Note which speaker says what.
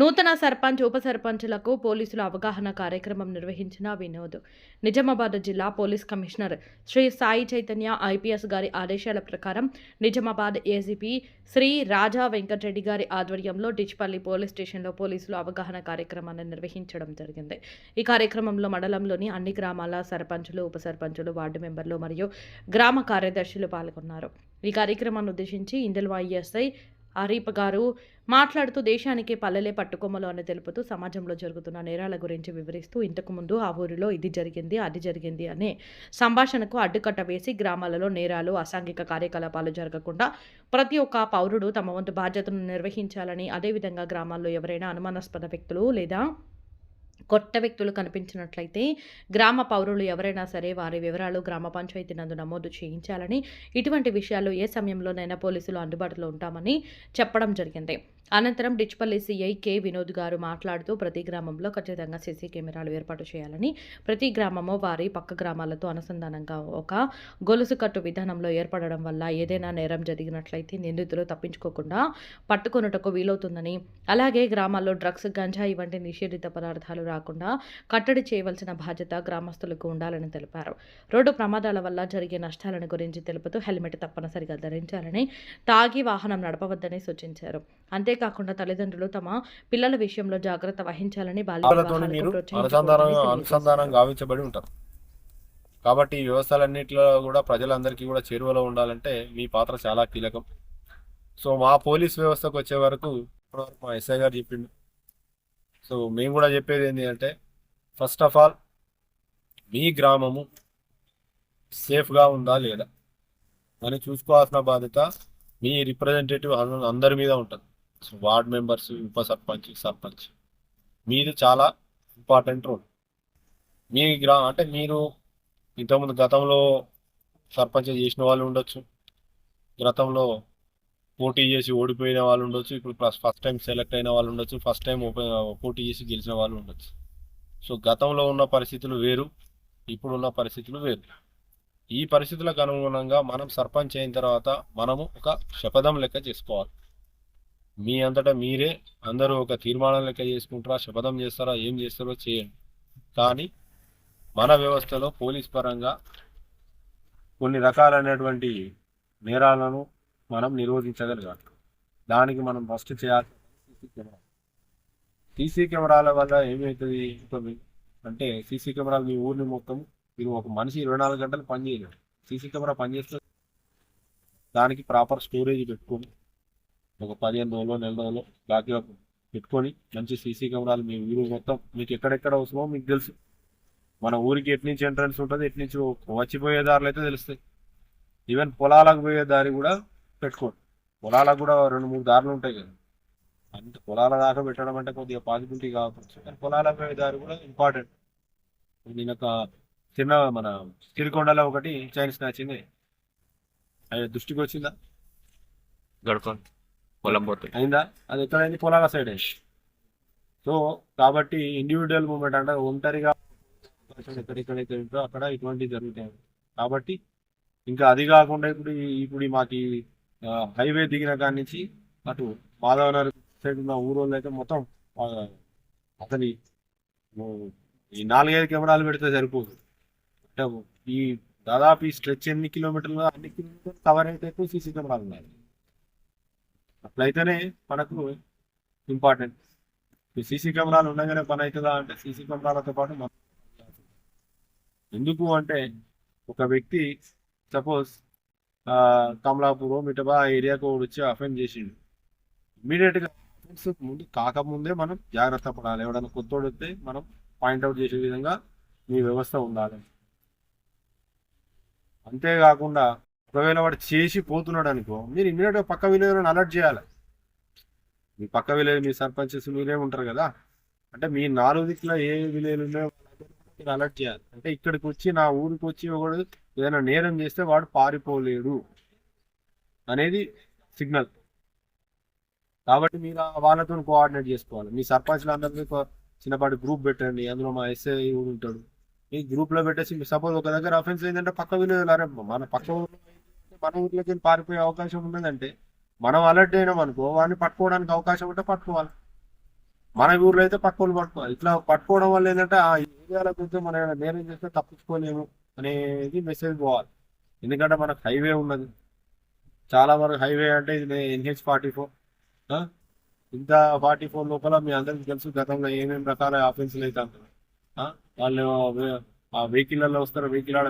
Speaker 1: నూతన సర్పంచ్ ఉప సర్పంచ్లకు పోలీసుల అవగాహన కార్యక్రమం నిర్వహించిన వినోద్. నిజామాబాద్ జిల్లా police commissioner Shri Sai Chaitanya IPS గారి ఆదేశాల ప్రకారం నిజామాబాద్ ఏసీపీ శ్రీ రాజా వెంకటరెడ్డి గారి ఆధ్వర్యంలో డిచ్పల్లి పోలీస్ స్టేషన్లో పోలీసులు అవగాహన కార్యక్రమాన్ని నిర్వహించడం జరిగింది. ఈ కార్యక్రమంలో మండలంలోని అన్ని గ్రామాల సర్పంచులు ఉప సర్పంచులు వార్డు మెంబర్లు మరియు గ్రామ కార్యదర్శులు పాల్గొన్నారు. ఈ కార్యక్రమాన్ని ఉద్దేశించి ఇందల్వా ఐఎస్ఐ హరీప్ గారు మాట్లాడుతూ దేశానికి పల్లెలే పట్టుకొమ్మలు అని తెలుపుతూ సమాజంలో జరుగుతున్న నేరాల గురించి వివరిస్తూ ఇంతకుముందు ఆ ఊరిలో ఇది జరిగింది అది జరిగింది అనే సంభాషణకు అడ్డుకట్ట వేసి గ్రామాలలో నేరాలు అసాంఘిక కార్యకలాపాలు జరగకుండా ప్రతి ఒక్క పౌరుడు తమ వంతు బాధ్యతను నిర్వహించాలని అదేవిధంగా గ్రామాల్లో ఎవరైనా అనుమానాస్పద వ్యక్తులు లేదా కొత్త వ్యక్తులు కనిపించినట్లయితే గ్రామ పౌరులు ఎవరైనా సరే వారి వివరాలు గ్రామ పంచాయతీ నందు నమోదు చేయించాలని ఇటువంటి విషయాలు ఏ సమయంలోనైనా పోలీసులు అందుబాటులో ఉంటామని చెప్పడం జరిగింది. అనంతరం డిచ్పల్లి సిఐ కె వినోద్ గారు మాట్లాడుతూ ప్రతి గ్రామంలో ఖచ్చితంగా సీసీ కెమెరాలు ఏర్పాటు చేయాలని ప్రతి గ్రామము వారి పక్క గ్రామాలతో అనుసంధానంగా ఒక గొలుసు కట్టు విధానంలో ఏర్పడడం వల్ల ఏదైనా నేరం జరిగినట్లయితే నిందితులు తప్పించుకోకుండా పట్టుకొనుటకు వీలవుతుందని అలాగే గ్రామాల్లో డ్రగ్స్ గంజాయి వంటి నిషేధిత పదార్థాలు రాకుండా కట్టడి చేయవలసిన బాధ్యత గ్రామస్తులకు ఉండాలని తెలిపారు. రోడ్డు ప్రమాదాల వల్ల జరిగే నష్టాలను గురించి తెలుపుతూ హెల్మెట్ తప్పనిసరిగా ధరించాలని తాగి వాహనం నడపవద్దని సూచించారు. అంతేకాకుండా తల్లిదండ్రులు తమ పిల్లల విషయంలో జాగ్రత్త వహించాలని
Speaker 2: అనుసంధానం
Speaker 1: తెలియజేశారు.
Speaker 2: అనుసంధానం గావించబడి ఉంటారు. కాబట్టి ఈ వ్యవస్థలన్నింటిలో కూడా ప్రజలందరికీ కూడా చేరువలో ఉండాలంటే మీ పాత్ర చాలా కీలకం. సో మా పోలీస్ వ్యవస్థకు వచ్చే వరకు ఇప్పటివరకు మా ఎస్ఐ గారు చెప్పిండు. సో మేము కూడా చెప్పేది ఏంటి అంటే ఫస్ట్ ఆఫ్ ఆల్ మీ గ్రామము సేఫ్గా ఉందా లేదా? అని చూసుకోవాల్సిన బాధ్యత మీ రిప్రజెంటేటివ్ అందరి మీద ఉంటుంది. సో వార్డ్ మెంబర్స్ ఉప సర్పంచ్ సర్పంచ్. మీది చాలా ఇంపార్టెంట్ రోల్ మీ గ్రా అంటే మీరు ఇంతకుముందు గతంలో సర్పంచ్ చేసిన వాళ్ళు ఉండొచ్చు. గతంలో పోటీ చేసి ఓడిపోయిన వాళ్ళు ఉండొచ్చు. ఇప్పుడు ఫస్ట్ టైం సెలెక్ట్ అయిన వాళ్ళు ఉండొచ్చు. ఫస్ట్ టైం పోటీ చేసి గెలిచిన వాళ్ళు ఉండొచ్చు. సో గతంలో ఉన్న పరిస్థితులు వేరు. ఇప్పుడున్న పరిస్థితులు వేరు. ఈ పరిస్థితులకు అనుగుణంగా మనం సర్పంచ్ అయిన తర్వాత మనము ఒక శపథం లెక్క చేసుకోవాలి. మీ అంతటా మీరే అందరూ ఒక తీర్మానం లెక్క చేసుకుంటారా? శపథం చేస్తారా? ఏం చేస్తారో చేయండి. కానీ మన వ్యవస్థలో పోలీస్ పరంగా కొన్ని రకాలైనటువంటి నేరాలను మనం నిరోధించగలగాలి. దానికి మనం ఫస్ట్ చేయాలి సీసీ కెమెరా. సీసీ కెమెరాల వల్ల ఏమవుతుంది అంటే సీసీ కెమెరాలు మీ ఊరిని మొత్తం మీరు ఒక మనిషి ఇరవై నాలుగు గంటలు పనిచేయలేరు సీసీ కెమెరా పనిచేస్తే దానికి ప్రాపర్ స్టోరేజ్ పెట్టుకొని ఒక పదిహేను రోజులు నెల రోజులు బ్యాక్అప్ పెట్టుకొని మంచి సీసీ కెమెరాలు మీ ఊరు మొత్తం మీకు ఎక్కడెక్కడ అవసరమో మీకు తెలుసు. మన ఊరికి ఎట్నుంచి ఎంట్రన్స్ ఉంటుంది ఎట్నుంచి వచ్చిపోయే దారులు అయితే తెలుస్తాయి. ఈవెన్ పొలాలకు పోయే దారి కూడా పెట్టుకోండి పొలాలకు కూడా రెండు మూడు దారులు ఉంటాయి కదా. అంత పొలాల దాకా పెట్టడం అంటే కొద్దిగా పాసిబిలిటీ కావచ్చు. కానీ పొలాలకు పోయే దారి కూడా ఇంపార్టెంట్. నేను ఒక చిన్న మన సిరికొండలో ఒకటి చైనీస్ నచ్చింది అది దృష్టికి వచ్చిందా?
Speaker 3: గడుకోండి. పొలం పోతుంది
Speaker 2: అయిందా? అది ఎక్కడైంది? పొలాల సైడ్ సో కాబట్టి ఇండివిజువల్ మూమెంట్ అంటే ఒంటరిగా ఎక్కడెక్కడైతే ఉంటుందో అక్కడ ఇటువంటివి జరుగుతాయి. కాబట్టి ఇంకా అది కాకుండా ఇప్పుడు ఇప్పుడు మాకు హైవే దిగిన కాడి నుంచి అటు మాధవనగర్ సైడ్ ఉన్న ఊరోళ్ళు అయితే మొత్తం అతని ఈ- ఈ నాలుగైదు కెమెరాలు పెడితే సరిపోదు. అంటే ఈ దాదాపు ఈ స్ట్రెచ్ ఎన్ని కిలోమీటర్లు అన్ని కిలోమీటర్లు కవర్ అయితే సీసీ కెమెరాలు ఉన్నాయి. అట్లయితేనే మనకు ఇంపార్టెంట్ ఈ సీసీ కెమెరాలు ఉండగానే పని అవుతుందా అంటే సీసీ కెమెరాలతో పాటు మనం ఎందుకు అంటే ఒక వ్యక్తి సపోజ్ కమలాపూర్ మిటబా ఏరియాకు వచ్చి అఫెండ్ చేసిండు. ఇమీడియట్గా అఫెన్స్ ముందు కాకముందే మనం జాగ్రత్త పడాలి. ఎవడైనా కొత్తోడు వస్తే మనం పాయింట్అవుట్ చేసే విధంగా మీ వ్యవస్థ ఉండాలి. అంతేకాకుండా ఒకవేళ వాడు చేసి పోతున్నాడు అనుకో మీరు ఇమీడియట్గా పక్క విలేజ్లను అలర్ట్ చేయాలి. మీ పక్క విలేజ్ మీ సర్పంచెస్ మీరే ఉంటారు కదా. అంటే మీ నాలుగు దిక్కుల ఏ విలేజ్ ఉన్నాయో మీరు అలర్ట్ చేయాలి. అంటే ఇక్కడికి వచ్చి నా ఊరికి వచ్చి ఒకడు ఏదైనా నేరం చేస్తే వాడు పారిపోలేడు అనేది సిగ్నల్ కాబట్టి మీరు వాళ్ళతో కోఆర్డినేట్ చేసుకోవాలి. మీ సర్పంచ్లు అందరినీ చిన్నపాటి గ్రూప్ పెట్టండి. అందులో మా ఎస్ఐ ఉంటాడు. ఈ గ్రూప్లో పెట్టేసి సపోజ్ ఒక దగ్గర అఫెన్స్ అయిందంటే పక్క వీళ్ళు మన పక్క మన ఊర్లోకి పారిపోయే అవకాశం ఉన్నదంటే మనం అలర్ట్ అయినాం అనుకో వాడిని పట్టుకోవడానికి అవకాశం ఉంటే పట్టుకోవాలి. మన ఊర్లో అయితే పక్క పట్టుకోవాలి ఇట్లా పట్టుకోవడం వల్ల ఏంటంటే ఆ ఏరియాల గురించి మనం ఏమైనా నేరం చేస్తే తప్పించుకోలేము అనేది మెసేజ్ పోవాలి. ఎందుకంటే మనకు హైవే ఉన్నది. చాలా వరకు హైవే అంటే ఇది ఎన్హెచ్ ఫార్టీ ఫోర్ ఇంత ఫార్టీ ఫోర్ లోపల మీ అందరికీ తెలుసు గతంలో ఏమేమి రకాల ఆఫెన్సులు అయితే అంటారు వాళ్ళు ఆ వెహికల్ వస్తారు వెహికల్ ఆడ